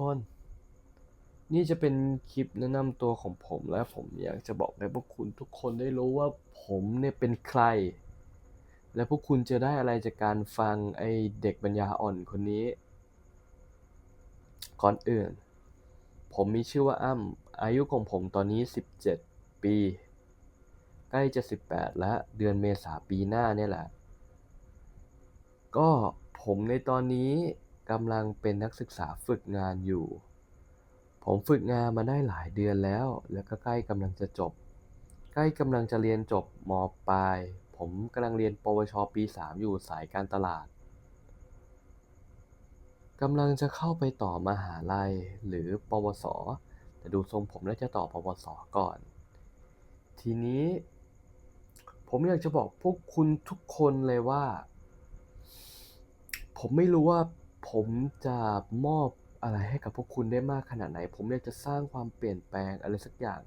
คน นี่จะเป็นคลิปแนะนำตัวของผมและผมอยากจะบอกให้พวกคุณทุกคนได้รู้ว่าผมเนี่ยเป็นใคร และพวกคุณจะได้อะไรจากการฟังไอเด็กปัญญาอ่อนคนนี้ ก่อนอื่น ผมมีชื่อว่าอ้ำอายุของผมตอนนี้ 17 ปี ใกล้จะ 18 แล้ว เดือนเมษาปีหน้าเนี่ยแหละ ก็ผมในตอนนี้ กำลังเป็นนักศึกษาฝึกงานอยู่ ผมฝึกงานมาได้หลายเดือนแล้ว แล้วก็ใกล้กำลังจะจบ ใกล้กำลังจะเรียนจบมปลาย ผมกำลังเรียนปวชปี 3 อยู่สายการตลาดกำลังจะเข้าไปต่อมหาลัยหรือปวส แต่ดูทรงผมน่าจะต่อปวส ก่อน ทีนี้ ผมอยากจะบอกพวกคุณทุกคนเลยว่า ผมไม่รู้ว่า ผมจะมอบอะไรให้กับพวกคุณได้มากขนาดไหน ผมอยากจะสร้างความเปลี่ยนแปลงอะไรสักอย่าง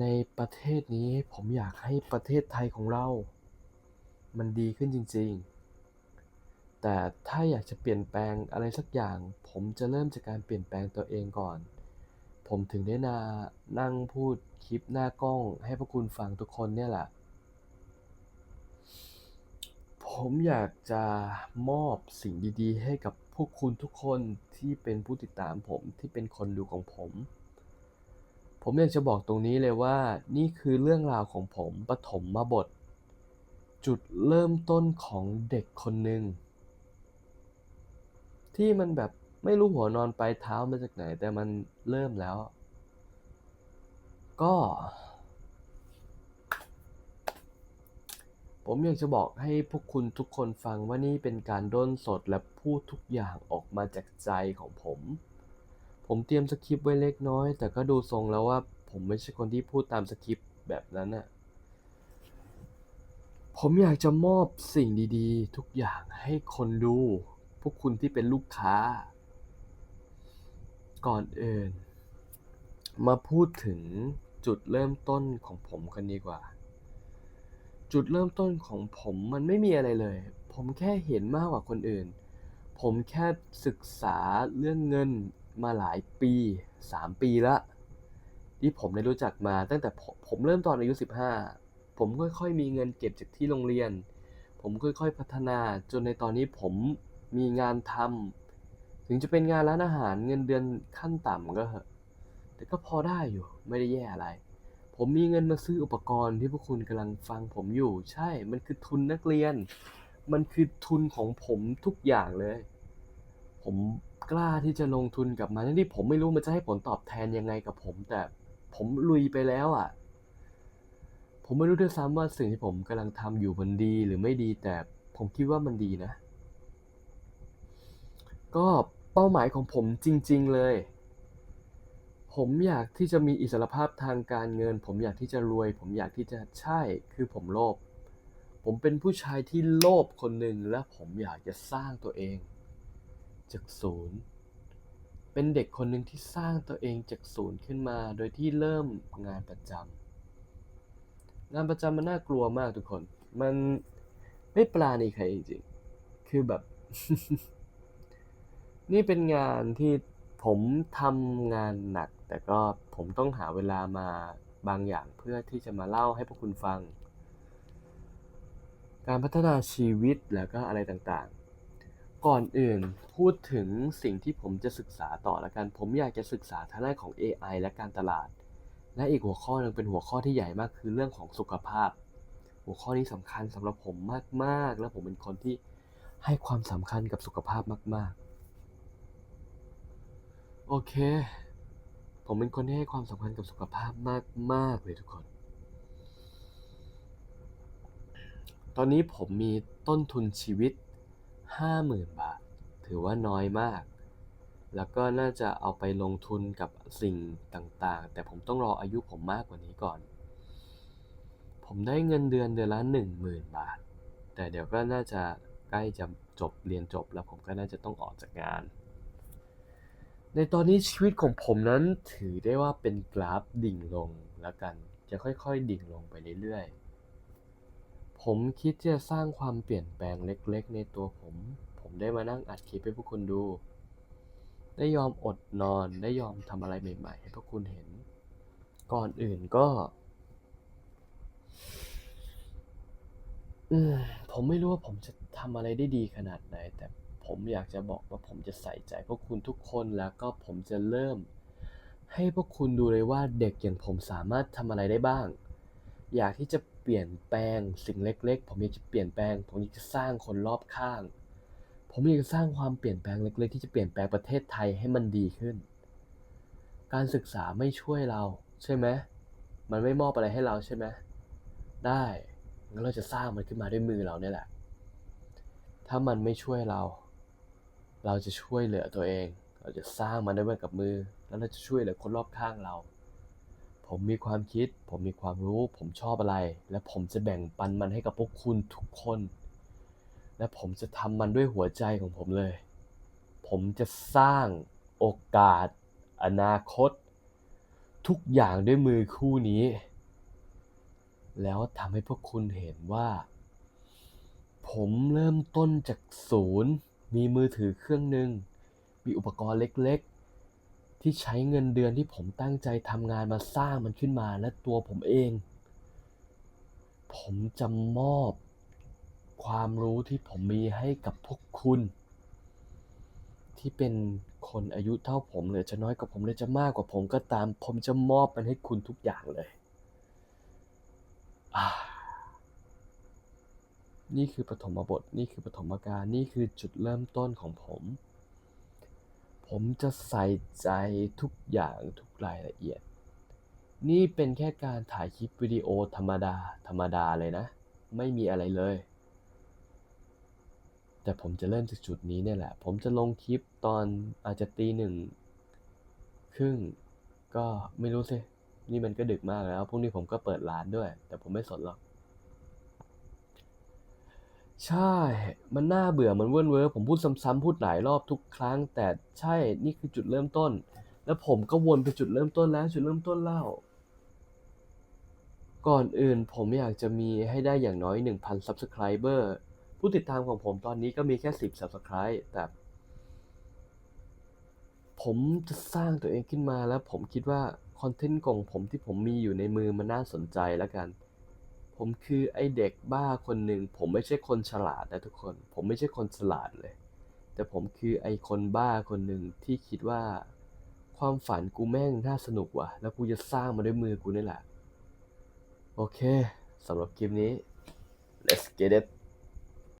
ในประเทศนี้ผมอยากให้ประเทศไทยของเรา มันดีขึ้นจริง ๆ แต่ถ้าอยากจะเปลี่ยนแปลงอะไรสักอย่าง ผมจะเริ่มจากการเปลี่ยนแปลงตัวเองก่อน ผมถึงได้นานั่งพูดคลิปหน้ากล้องให้พวกคุณฟังทุกคนเนี่ยแหละ ผมอยากจะมอบสิ่งดีๆ ให้กับพวกคุณทุกคนที่เป็นผู้ติดตามผมที่เป็นคนดูของผม ผมอยากจะบอกตรงนี้เลยว่า นี่คือเรื่องราวของผมปฐมมาบท จุดเริ่มต้นของเด็กคนหนึ่งที่มันแบบไม่รู้หัวนอนปลายเท้ามาจากไหน แต่มันเริ่มแล้ว ก็ ผมอยากจะบอกให้พวกคุณทุกคนฟังว่านี่เป็นการด้นสดและพูดทุกอย่างออกมาจากใจของผม ผมเตรียมสคริปต์ไว้เล็กน้อย แต่ก็ดูทรงแล้วว่าผมไม่ใช่คนที่พูดตามสคริปต์แบบนั้นน่ะ ผมอยากจะมอบสิ่งดีๆ ทุกอย่างให้คนดู พวกคุณที่เป็นลูกค้า ก่อนอื่น มาพูดถึงจุดเริ่มต้นของผมกันดีกว่า จุดเริ่มต้นของผมมันไม่มีอะไรเลย ผมแค่เห็นมากกว่าคนอื่น ผมแค่ศึกษาเรื่องเงินมาหลายปี 3 ปีละที่ผมได้รู้จักมาตั้งแต่ผมผมเริ่มตอนอายุ 15 ผมค่อยๆ มีเงินเก็บจากที่โรงเรียน ผมค่อยๆ พัฒนาจนในตอนนี้ผมมีงานทำถึงจะเป็นงานร้านอาหารเงินเดือนขั้นต่ำก็เหอะแต่ก็พอได้อยู่ไม่ได้แย่อะไร ผมมีเงินมาซื้ออุปกรณ์ที่พวกคุณกำลังฟังผมอยู่ ใช่ มันคือทุนนักเรียน มันคือทุนของผมทุกอย่างเลย ผมกล้าที่จะลงทุนกับมันที่ผมไม่รู้มันจะให้ผลตอบแทนยังไงกับผม แต่ผมลุยไปแล้วอะ ผมไม่รู้ด้วยซ้ำว่าสิ่งที่ผมกำลังทำอยู่มันดีหรือไม่ดี แต่ผมคิดว่ามันดีนะ ก็เป้าหมายของผมจริง ๆ เลย ผมอยากที่จะมีอิสรภาพทางการเงิน ผมอยากที่จะรวย ผมอยากที่จะใช่คือผมโลภผมเป็นผู้ชายที่โลภคนหนึ่งและผมอยากจะสร้างตัวเอง จากศูนย์เป็นเด็กคนหนึ่งที่สร้างตัวเองจากศูนย์ขึ้นมา โดยที่เริ่มงานประจำงานประจำมันน่ากลัวมากทุกคน มันไม่ปราณีใครจริงๆคือแบบ นี่เป็นงานที่ผมทำงานหนัก แต่ก็ผมต้องหาเวลามาบางอย่างเพื่อที่จะมาเล่าให้พวกคุณฟัง การพัฒนาชีวิตแล้วก็อะไรต่างๆ ก่อนอื่นพูดถึงสิ่งที่ผมจะศึกษาต่อละกัน ผมอยากจะศึกษาทางด้านของ AI และการตลาด และอีกหัวข้อหนึงเป็นหัวข้อที่ใหญ่มากคือเรื่องของสุขภาพ หัวข้อนี้สำคัญสำหรับผมมากๆ และผมเป็นคนที่ให้ความสำคัญกับสุขภาพมาก ๆ โอเค ผมเป็นคนที่ให้ความสำคัญกับสุขภาพมากๆเลยทุกคน ตอนนี้ผมมีต้นทุนชีวิต 50,000 บาท ถือว่าน้อยมาก แล้วก็น่าจะเอาไปลงทุนกับสิ่งต่างๆ แต่ผมต้องรออายุผมมากกว่านี้ก่อน ผมได้เงินเดือนเดือนละ 10,000 บาท แต่เดี๋ยวก็น่าจะใกล้จะจบเรียนจบแล้วผมก็น่าจะต้องออกจากงาน ในตอนนี้ชีวิตของผมนั้นถือได้ว่าเป็นกราฟดิ่งลงแล้วกัน จะค่อยๆ ดิ่งลงไปเรื่อยๆ ผมคิดที่จะสร้างความเปลี่ยนแปลงเล็กๆ ในตัวผม ผมได้มานั่งอัดคลิปให้พวกคุณดู ได้ยอมอดนอนได้ยอมทำอะไรใหม่ๆ ให้พวกคุณเห็น ก่อนอื่นก็ผมไม่รู้ว่าผมจะทำอะไรได้ดีขนาดไหน แต่ ผมอยากจะบอกว่าผมจะใส่ใจพวกคุณทุกคนแล้วก็ผมจะเริ่ม ให้พวกคุณดูเลยว่าเด็กอย่างผมสามารถทำอะไรได้บ้าง อยากที่จะเปลี่ยนแปลงสิ่งเล็ก ๆ ผมอยากจะเปลี่ยนแปลง ผมอยากจะสร้างคนรอบข้าง ผมอยากจะสร้างความเปลี่ยนแปลงเล็ก ๆ ที่จะเปลี่ยนแปลงประเทศไทยให้มันดีขึ้น การศึกษาไม่ช่วยเราใช่ไหมมันไม่มอบอะไรให้เราใช่ไหมได้งั้นเราจะสร้างมันขึ้นมาด้วยมือเราเนี่ยแหละ ถ้ามันไม่ช่วยเรา เราจะช่วยเหลือตัวเอง เราจะสร้างมันด้วยกับมือ แล้วเราจะช่วยเหลือคนรอบข้างเรา ผมมีความคิด ผมมีความรู้ ผมชอบอะไร และผมจะแบ่งปันมันให้กับพวกคุณทุกคน และผมจะทำมันด้วยหัวใจของผมเลย ผมจะสร้างโอกาส อนาคต ทุกอย่างด้วยมือคู่นี้ แล้วทำให้พวกคุณเห็นว่า ผมเริ่มต้นจากศูนย์ มีมือถือเครื่องหนึ่งมีอุปกรณ์เล็กๆ ที่ใช้เงินเดือนที่ผมตั้งใจทำงานมาสร้างมันขึ้นมาและตัวผมเอง ผมจะมอบความรู้ที่ผมมีให้กับพวกคุณ ที่เป็นคนอายุเท่าผมหรือจะน้อยกว่าผมหรือจะมากกว่าผมก็ตาม ผมจะมอบมันให้คุณทุกอย่างเลย อ่า นี่คือปฐมบท นี่คือปฐมกาลนี่คือจุดเริ่มต้นของผม ผมจะใส่ใจทุกอย่างทุกรายละเอียด นี่เป็นแค่การถ่ายคลิปวิดีโอธรรมดา ธรรมดาเลยนะ ไม่มีอะไรเลย แต่ผมจะเริ่มจากจุดนี้เนี่ยแหละ ผมจะลงคลิปตอนอาจจะตีหนึ่งครึ่งก็ไม่รู้สิ นี่มันก็ดึกมากแล้ว พรุ่งนี้ผมก็เปิดร้านด้วย แต่ผมไม่สนหรอก ใช่ มันน่าเบื่อ มันเว่นเว้อผมพูดซ้ำๆพูดหลายรอบทุกครั้ง แต่ใช่ นี่คือจุดเริ่มต้น แล้วผมก็วนไปจุดเริ่มต้นแล้วจุดเริ่มต้นเล่า ก่อนอื่นผมอยากจะมีให้ได้อย่างน้อย 1,000 Subscriber ผู้ติดตามของผมตอนนี้ก็มีแค่ 10 Subscribe แต่ผมจะสร้างตัวเองขึ้นมาแล้วผมคิดว่าคอนเทนต์ของผมที่ผมมีอยู่ในมือมันน่าสนใจแล้วกัน ผมคือไอเด็กบ้าคนหนึ่ง ผมไม่ใช่คนฉลาดนะทุกคน ผมไม่ใช่คนฉลาดเลย แต่ผมคือไอคนบ้าคนหนึ่งที่คิดว่า ความฝันกูแม่งน่าสนุกว่ะ แล้วกูจะสร้างมาด้วยมือกูนี่แหละ โอเคสำหรับคลิปนี้ let's get it